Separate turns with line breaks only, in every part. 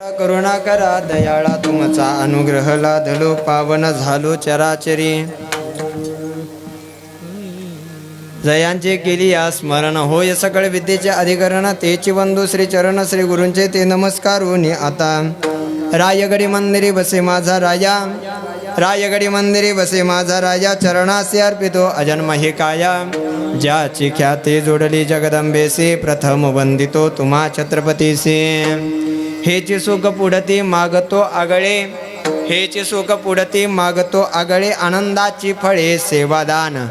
करुणा करा दयाळा तुमचा अनुग्रह लाधलो पावन झालो चराचरी. जयांचे केली या स्मरण होय सकळ विद्येचे अधिकरण तेची बंधू श्री चरण श्री गुरूंचे ते नमस्कार होणे आता. रायगडी मंदिरी बसे माझा राजा रायगडी मंदिरी बसे माझा राजा चरणासे अर्पितो अजन्म हे काया. ज्याची ख्याती जोडली जगदंबेसे प्रथम वंदितो तुम्हा छत्रपतीसे. हेचे सुख पुढती मागतो आगळे. हेचे सुख पुढती मागतो आगळे. आनंदाची फळे सेवादान.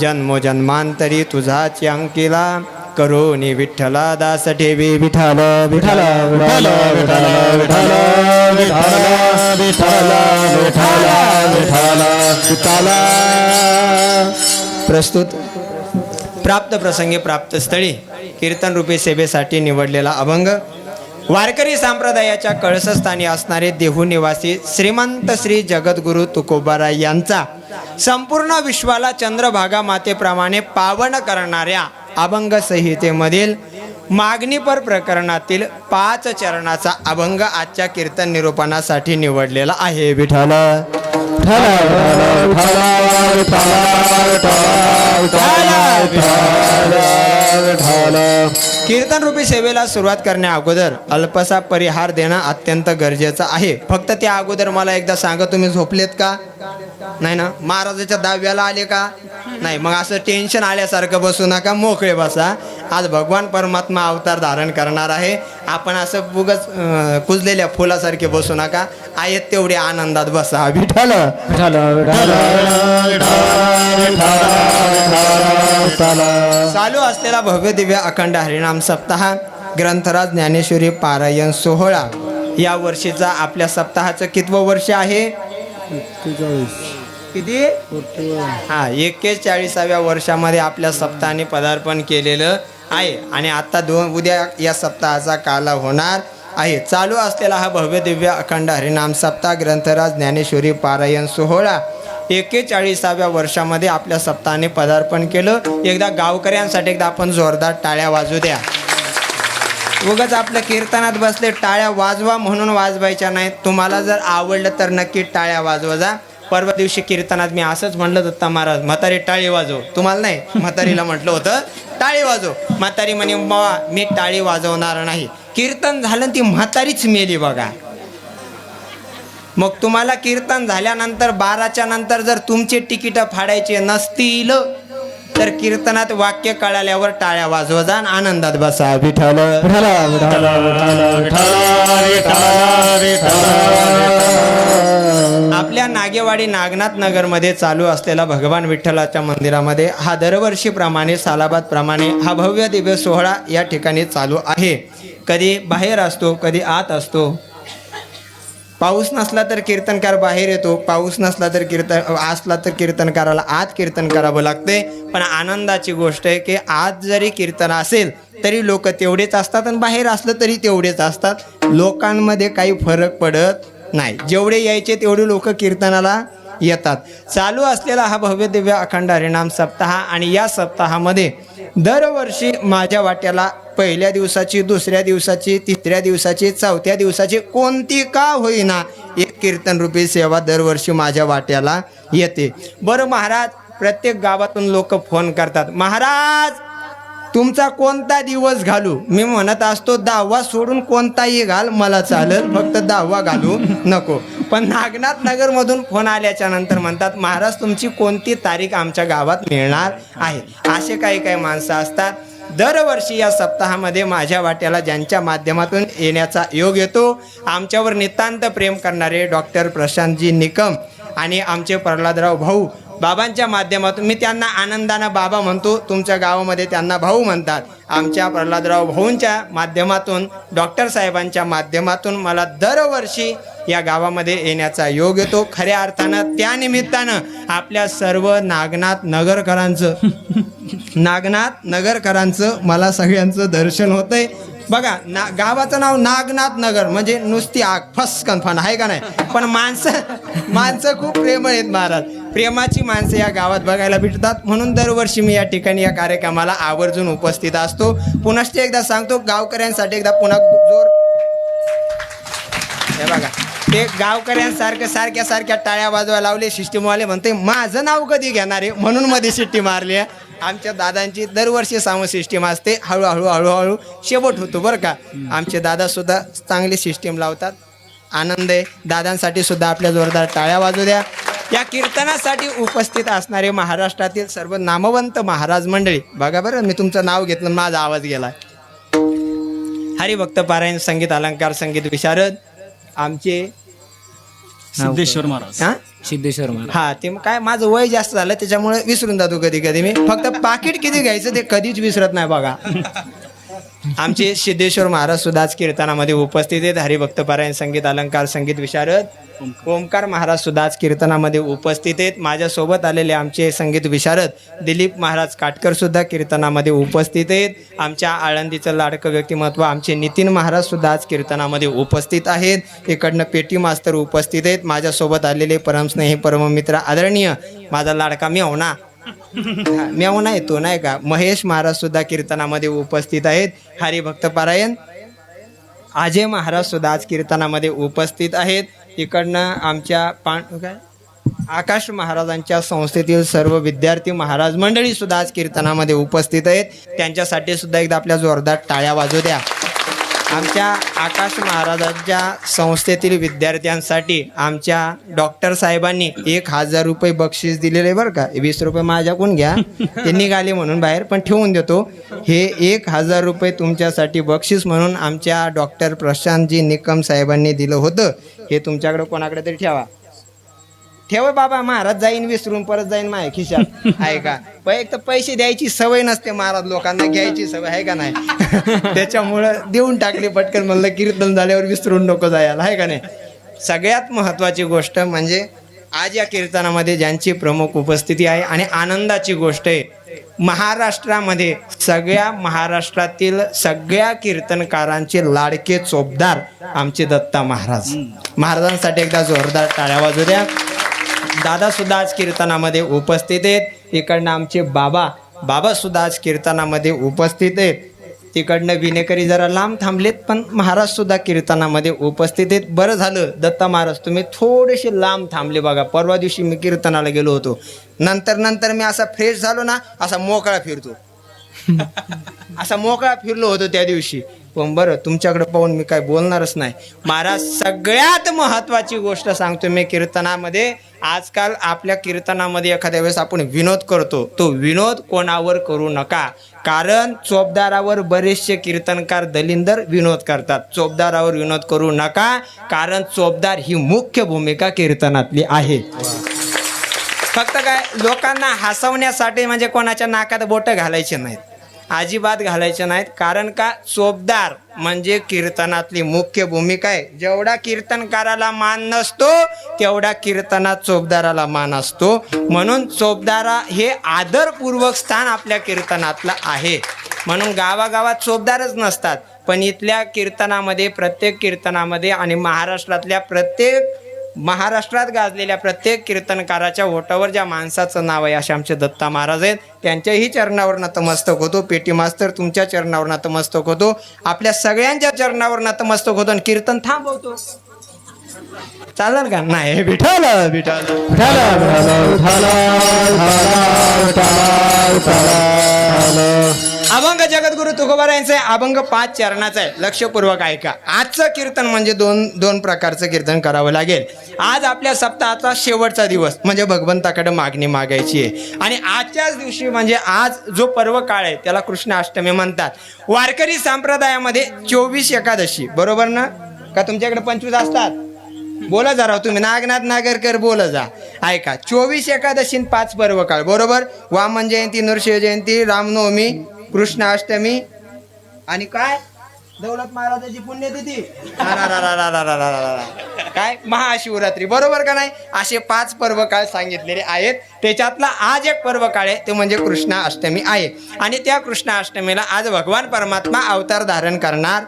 जन्मोजन्मांतरी तुझाच अंकिला. करोनी विठ्ठला दास ठेवी विठाल विठाल विठाल विठाल विठाल विठाल विठाल विठाल प्रस्तुत. प्राप्त प्रसंगी प्राप्त स्थळी कीर्तन रूपी सेवेसाठी निवडलेला अभंग. वारकरी संप्रदायाच्या कळसस्थानी असणारे देहू निवासी श्रीमंत श्री जगद्गुरु तुकोबाराय यांचा संपूर्ण विश्वाला चंद्रभागा मातेप्रमाणे पावन करणाऱ्या अभंग संहितेमधील मागणीपर प्रकरणातील पाच चरणाचा अभंग आजच्या कीर्तन निरूपणासाठी निवडलेला आहे. विठाला कीर्तन रूपी सेवेला सुरुवात करण्या अगोदर अल्पसा परिहार देणं अत्यंत गरजेचं आहे. फक्त त्या अगोदर मला एकदा सांगा तुम्ही झोपलेत का? नाही ना? महाराजाच्या दहाव्याला आले का? नाही. मग असं टेन्शन आल्यासारखं बसू नका मोकळे बसा. आज भगवान परमात्मा अवतार धारण करणार आहे. आपण असं बुगच कुजलेल्या फुलासारखे बसू नका. आहेत तेवढे आनंदात बसा. विठाल चालू असलेला भव्य दिव्य अखंड हरिनाम सप्ताह ग्रंथराज ज्ञानेश्वरी पारायण सोहळा. या वर्षीचा आपल्या सप्ताहाचं कितवं वर्ष आहे? किती? हा एक्केचाळीसाव्या वर्षामध्ये आपल्या सप्ताहाने पदार्पण केलेलं आहे. आणि आता दोन उद्या या सप्ताहाचा काला होणार. आहे. चालू असलेला हा भव्य दिव्य अखंड हरिनाम सप्ताह ग्रंथराज ज्ञानेश्वरी पारायण सोहळा एकेचाळीसाव्या वर्षामध्ये आपल्या सप्ताहाने पदार्पण केलं. एकदा गावकऱ्यांसाठी एकदा आपण जोरदार टाळ्या वाजू द्या. उगाच आपल्या कीर्तनात बसले टाळ्या वाजवा म्हणून वाजवायच्या नाहीत. तुम्हाला जर आवडलं तर नक्की टाळ्या वाजवा जा. परवा दिवशी कीर्तनात मी असंच म्हणलं होतं महाराज म्हातारी टाळी वाजव. तुम्हाला नाही म्हातारीला म्हटलं होतं टाळी वाजव. म्हातारी म्हणे मी टाळी वाजवणार नाही. कीर्तन झालं ती म्हातारीच मेली बघा. मग तुम्हाला कीर्तन झाल्यानंतर बाराच्या नंतर जर तुमचे तिकीट फाडायचे नसतील तर कीर्तनात वाक्य कळाल्यावर टाळ्या वाजवा जा आनंदात बसा विठ्ठल. आपल्या नागेवाडी नागनाथ नगरमध्ये चालू असलेला भगवान विठ्ठलाच्या मंदिरामध्ये हा दरवर्षीप्रमाणे सालाबाद प्रमाणे हा भव्य दिव्य सोहळा या ठिकाणी चालू आहे. कधी बाहेर असतो कधी आत असतो. पाऊस नसला तर कीर्तनकार बाहेर येतो पाऊस नसला तर कीर्तन असला तर कीर्तनकाराला आत कीर्तन करावं लागते. पण आनंदाची गोष्ट आहे की आज जरी कीर्तन असेल तरी लोक तेवढेच असतात आणि बाहेर असलं तरी तेवढेच असतात. लोकांमध्ये काही फरक पडत नाही. जेवढे यायचे तेवढे लोक कीर्तनाला येतात. चालू असलेला हा भव्य दिव्य अखंड हरिणाम सप्ताह आणि या सप्ताहामध्ये दरवर्षी माझ्या वाट्याला पहिल्या दिवसाची दुसऱ्या दिवसाची तिसऱ्या दिवसाची चौथ्या दिवसाची कोणती का होईना एक कीर्तन रूपी सेवा दरवर्षी माझ्या वाट्याला येते. बरं महाराज प्रत्येक गावातून लोक फोन करतात. महाराज तुमचा कोणता दिवस घालू? मी म्हणत असतो दहावा सोडून कोणताही घाल मला चालेल. फक्त दहावा घालू नको. पण नागनाथ नगरमधून फोन आल्याच्यानंतर म्हणतात महाराज तुमची कोणती तारीख आमच्या गावात मिळणार आहे? असे काही काही माणसं असतात. दरवर्षी या सप्ताहामध्ये माझ्या वाट्याला ज्यांच्या माध्यमातून येण्याचा योग येतो आमच्यावर नितांत प्रेम करणारे डॉक्टर प्रशांतजी निकम आणि आमचे प्रल्हादराव भाऊ बाबांच्या माध्यमातून मी त्यांना आनंदानं बाबा म्हणतो तुमच्या गावामध्ये त्यांना भाऊ म्हणतात. आमच्या प्रल्हादराव भाऊंच्या माध्यमातून डॉक्टर साहेबांच्या माध्यमातून मला दरवर्षी या गावामध्ये येण्याचा योग येतो. खऱ्या अर्थानं त्या निमित्तानं आपल्या सर्व नागनाथ नगरकरांचं नागनाथ नगरकरांचं मला सगळ्यांचं दर्शन होतंय. बघा ना गावाचं नाव नागनाथ नगर म्हणजे नुसती आग फसकन फन आहे का नाही? पण माणसं माणसं खूप प्रेमळ आहेत महाराज. प्रेमाची माणसं या गावात बघायला भेटतात. म्हणून दरवर्षी मी या ठिकाणी या कार्यक्रमाला आवर्जून उपस्थित असतो. पुनश्च एकदा सांगतो गावकऱ्यांसाठी एकदा पुन्हा जोर. हे बघा ते गावकऱ्यांसारखं सारख्या सारख्या टाळ्या बाजूला लावले सिस्टीमवाले म्हणते माझं नाव कधी घेणार आहे? म्हणून मध्ये शिट्टी मारली आहे. आमच्या दादांची दरवर्षी साऊंड सिस्टीम असते हळूहळू हळूहळू शेवट होतो बरं का. आमचे दादा सुद्धा चांगली सिस्टीम लावतात. आनंद आहे. दादांसाठी सुद्धा आपल्या जोरदार टाळ्या वाजू द्या. या कीर्तनासाठी उपस्थित असणारे महाराष्ट्रातील सर्व नामवंत महाराज मंडळी. बघा बरं मी तुमचं नाव घेतलं माझा आवाज गेला हरिभक्त पारायण संगीत अलंकार संगीत विशारद आमचे
सिद्धेश्वर महाराज.
हा?
सिद्धेश्वर महाराज.
हा ते मग काय माझं वय जास्त झालं त्याच्यामुळे विसरून जातो कधी कधी मी. फक्त पाकिट किती घ्यायचं ते कधीच विसरत नाही बघा. आमचे सिद्धेश्वर महाराज सुद्धा आज कीर्तनामध्ये उपस्थित आहेत. हरिभक्त पारायण संगीत अलंकार संगीत विशारद. ओमकार महाराज सुद्धा आज कीर्तनामध्ये उपस्थित आहेत. माझ्यासोबत आलेले आमचे संगीत विशारद दिलीप महाराज काटकर सुद्धा कीर्तनामध्ये उपस्थित आहेत. आमच्या आळंदीचं लाडकं व्यक्तिमत्व आमचे नितीन महाराज सुद्धा आज कीर्तनामध्ये उपस्थित आहेत. इकडनं पेटी मास्तर उपस्थित आहेत. माझ्यासोबत आलेले परमस्नेही परममित्र आदरणीय माझा लाडका मी ना मेव नाही तो नाही का? महेश महाराज सुद्धा कीर्तनामध्ये उपस्थित आहेत. हरिभक्त पारायण. अजय महाराज सुद्धा आज कीर्तनामध्ये उपस्थित आहेत. इकडनं आमच्या पां काय? आकाश महाराजांच्या संस्थेतील सर्व विद्यार्थी महाराज मंडळी सुद्धा आज कीर्तनामध्ये उपस्थित आहेत. त्यांच्यासाठी सुद्धा एकदा आपल्या जोरदार टाळ्या वाजू द्या. आमच्या आकाश महाराजांच्या संस्थेतील विद्यार्थ्यांसाठी आमच्या डॉक्टर साहेबांनी एक हजार रुपये बक्षीस दिलेले बरं का. वीस रुपये माझ्याकडून घ्या. ते निघाले म्हणून बाहेर पण ठेवून देतो. हे एक हजार रुपये तुमच्यासाठी बक्षीस म्हणून आमच्या डॉक्टर प्रशांतजी निकम साहेबांनी दिलं होतं. हे तुमच्याकडे कोणाकडे तरी ठेवा. ठेव बाबा महाराज जाईन विसरून परत जाईन माझ्या खिशात. आहे का? पण एक तर पैसे द्यायची सवय नसते महाराज लोकांना घ्यायची सवय आहे का नाही? त्याच्यामुळं देऊन टाकली पटकन म्हणलं कीर्तन झाल्यावर विसरून नको जायला आहे का नाही? सगळ्यात महत्त्वाची गोष्ट म्हणजे आज या कीर्तनामध्ये ज्यांची प्रमुख उपस्थिती आहे आणि आनंदाची गोष्ट आहे महाराष्ट्रामध्ये सगळ्या महाराष्ट्रातील सगळ्या कीर्तनकारांचे लाडके चोपदार आमचे दत्ता महाराज. महाराजांसाठी एकदा जोरदार टाळ्या वाजू द्या. दादा सुद्धा आज कीर्तनामध्ये उपस्थित आहेत. इकडनं आमचे बाबा बाबा सुद्धा आज कीर्तनामध्ये उपस्थित आहेत. तिकडनं विनेकरी जरा लांब थांबलेत पण महाराज सुद्धा कीर्तनामध्ये उपस्थित आहेत. बरं झालं दत्ता महाराज तुम्ही थोडेसे लांब थांबले बघा. परवा दिवशी मी कीर्तनाला गेलो होतो. नंतर नंतर मी असा फ्रेश झालो ना असा मोकळा फिरतो. असा मोकळा फिरलो होतो त्या दिवशी. पण बरं तुमच्याकडे पाहून मी काय बोलणारच नाही. महाराज सगळ्यात महत्वाची गोष्ट सांगतो मी कीर्तनामध्ये. आजकाल आपल्या कीर्तनामध्ये एखाद्या वेळेस आपण विनोद करतो. तो विनोद कोणावर करू नका. कारण चोपदारावर बरेचसे कीर्तनकार दलिंदर विनोद करतात. चोपदारावर विनोद करू नका. कारण चोपदार ही मुख्य भूमिका कीर्तनातली आहे. फक्त काय लोकांना हसवण्यासाठी म्हणजे कोणाच्या नाकात बोटं घालायचे नाहीत. अजिबात घालायच्या नाहीत. कारण का? चोपदार म्हणजे कीर्तनातली मुख्य भूमिका आहे. जेवढा कीर्तनकाराला मान नसतो तेवढा कीर्तनात चोपदाराला मान असतो. म्हणून चोपदारा हे आदरपूर्वक स्थान आपल्या कीर्तनातलं आहे. म्हणून गावागावात चोपदारच नसतात. पण इथल्या कीर्तनामध्ये प्रत्येक कीर्तनामध्ये आणि महाराष्ट्रातल्या प्रत्येक महाराष्ट्रात गाजलेल्या प्रत्येक कीर्तनकाराच्या ओटावर ज्या माणसाचं नाव आहे असे आमचे दत्ता महाराज आहेत त्यांच्याही चरणावर नतमस्तक होतो. पेटी मास्तर तुमच्या चरणावर नतमस्तक होतो. आपल्या सगळ्यांच्या चरणावर नतमस्तक होतो आणि कीर्तन थांबवतो. चालेल का? नाही विठाल विठाल अभंग जगद्गुरु तुकोबारायांचं आहे अभंग पाच चरणाचा आहे. लक्षपूर्वक ऐका. आजचं कीर्तन म्हणजे दोन दोन प्रकारचं कीर्तन करावं लागेल. आज आपल्या सप्ताहाचा शेवटचा दिवस म्हणजे भगवंताकडे मागणी मागायची आहे. आणि आजच्याच दिवशी म्हणजे आज जो पर्व काळ आहे त्याला कृष्ण अष्टमी म्हणतात. वारकरी संप्रदायामध्ये चोवीस एकादशी. बरोबर ना? का तुमच्याकडे पंचवीस असतात? बोला जरा तुम्ही नागनाथ नागरकर बोला जा. ऐका. चोवीस एकादशी पाच पर्व काळ बरोबर? वामन जयंती नृसिंह जयंती रामनवमी कृष्णाष्टमी आणि काय? दौलत महाराजाची पुण्यतिथी. काय? महाशिवरात्री. बरोबर का नाही? असे पाच पर्व काळ सांगितलेले आहेत. त्याच्यातला आज एक पर्व काळ आहे ते म्हणजे कृष्णाष्टमी आहे. आणि त्या कृष्णाष्टमीला आज भगवान परमात्मा अवतार धारण करणार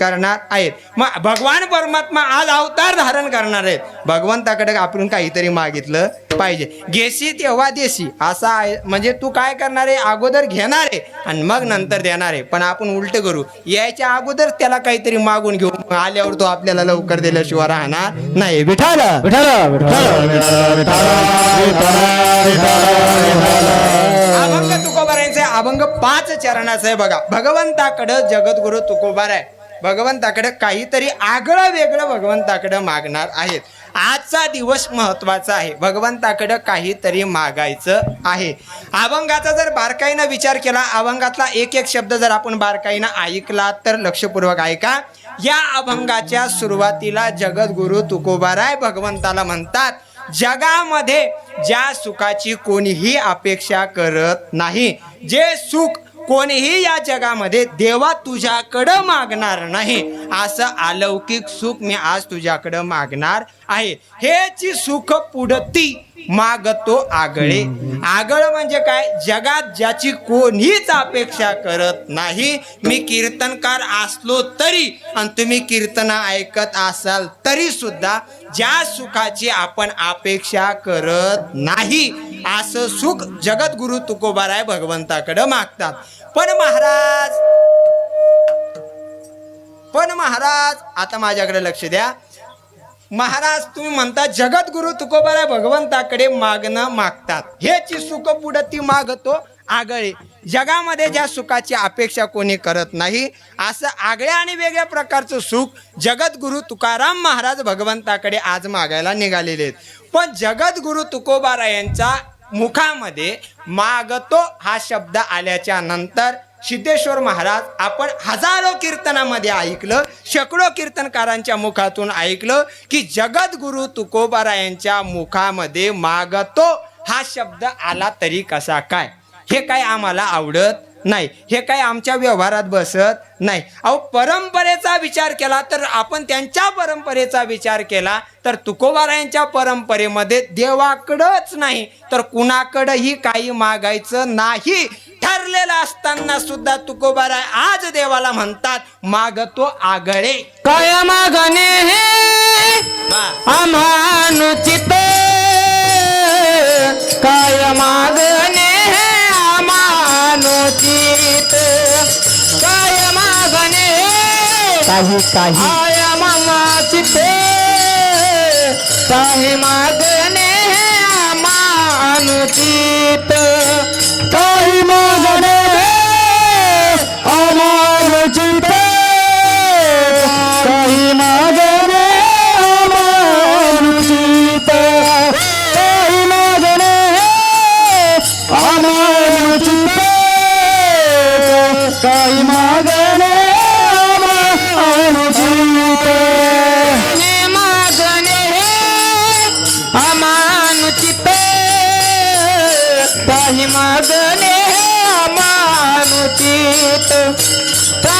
करणार आहेत. मग भगवान परमात्मा आज अवतार धारण करणार आहेत. भगवंताकडे आपण काहीतरी मागितलं पाहिजे. घेशी तेव्हा देशी. असा आहे. म्हणजे तू काय करणार आहे? अगोदर घेणार आहे आणि मग नंतर देणार आहे. पण आपण उलट करू. यायच्या अगोदर त्याला काहीतरी मागून घेऊ. आल्यावर तो आपल्याला लवकर दिल्याशिवाय राहणार नाही. विठाल अभंग तुकोबारायचं अभंग पाच चरणाचं आहे बघा. भगवंताकडं जगद्गुरु तुकोबार आहे. भगवंताकडे काहीतरी आगळं वेगळं भगवंताकडं मागणार आहेत. आजचा दिवस महत्त्वाचा आहे. भगवंताकडं काहीतरी मागायचं आहे. अभंगाचा जर बारकाईनं विचार केला अभंगातला एक एक शब्द जर आपण बारकाईनं ऐकला तर लक्षपूर्वक ऐका. या अभंगाच्या सुरुवातीला जगद्गुरु तुकोबाराय भगवंताला म्हणतात जगामध्ये ज्या सुखाची कोणीही अपेक्षा करत नाही जे सुख कोणीही या जगामध्ये देवा तुझ्याकडं मागणार नाही. असं अलौकिक सुख मी आज तुझ्याकडं मागणार आहे. हेची सुख पुढती मागतो आगळे. आगळ म्हणजे काय? जगात ज्याची कोणीच अपेक्षा करत नाही. मी कीर्तनकार असलो तरी आणि तुम्ही कीर्तन ऐकत असाल तरी सुद्धा ज्या सुखाची आपण अपेक्षा करत नाही असं सुख जगद्गुरु तुकोबाराय भगवंताकडे मागतात. पण महाराज पण महाराज आता माझ्याकडे लक्ष द्या. महाराज तुम्ही म्हणता जगद्गुरु तुकोबाराय भगवंताकडे मागणं मागतात. हेची सुख पुढं ती मागतो आगळे. जगामध्ये ज्या सुखाची अपेक्षा कोणी करत नाही असं आगळ्या आणि वेगळ्या प्रकारचं सुख जगद्गुरु तुकाराम महाराज भगवंताकडे आज मागायला निघालेले आहेत. पण जगद्गुरु तुकोबारा यांचा मुखामध्ये मागतो हा शब्द आल्याच्यानंतर सिद्धेश्वर महाराज आपण हजारो कीर्तनामध्ये ऐकलं शेकडो कीर्तनकारांच्या मुखातून ऐकलं की जगद्गुरु तुकोबारा यांच्या मुखामध्ये मागतो हा शब्द आला तरी कसा काय? हे काय आम्हाला आवडत? नाही. हे काय आमच्या व्यवहारात बसत नाही. अहो परंपरेचा विचार केला तर आपण त्यांच्या परंपरेचा विचार केला तर तुकोबारायांच्या परंपरेमध्ये देवाकडंच नाही. तर कुणाकडंही काही मागायचं नाही. ठरलेलं असताना सुद्धा तुकोबाराय आज देवाला म्हणतात मागतो आगळे.
काय मागणे हे? काय मागणे काही काही. आय काही मागणे मानुचित काही मागणे